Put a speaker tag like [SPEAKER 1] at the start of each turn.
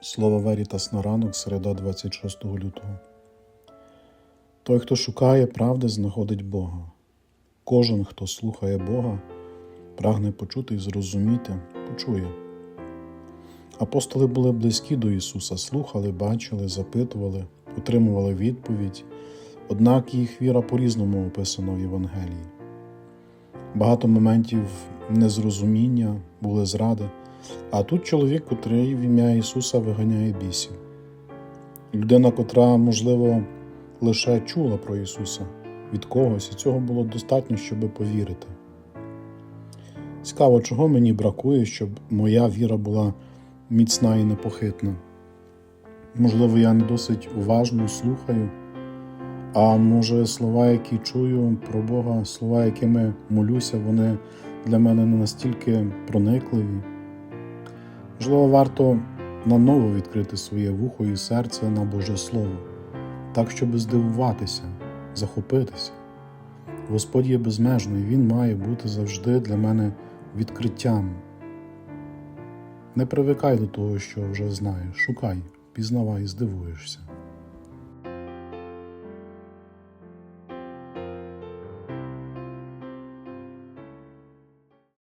[SPEAKER 1] Слово Верітас на ранок, середа 26 лютого. Той, хто шукає правди, знаходить Бога. Кожен, хто слухає Бога, прагне почути і зрозуміти, почує. Апостоли були близькі до Ісуса, слухали, бачили, запитували, отримували відповідь, однак їх віра по-різному описана в Євангелії. Багато моментів незрозуміння, були зради, а тут чоловік, котрий в ім'я Ісуса виганяє бісів. Людина, котра, можливо, лише чула про Ісуса від когось, і цього було достатньо, щоб повірити. Цікаво, чого мені бракує, щоб моя віра була міцна і непохитна. Можливо, я не досить уважно слухаю, а може слова, які чую про Бога, слова, якими молюся, вони для мене не настільки проникливі. Можливо, варто наново відкрити своє вухо і серце на Боже Слово, так, щоб здивуватися, захопитися. Господь є безмежний, Він має бути завжди для мене відкриттям. Не привикай до того, що вже знаєш, шукай, пізнавай, здивуєшся.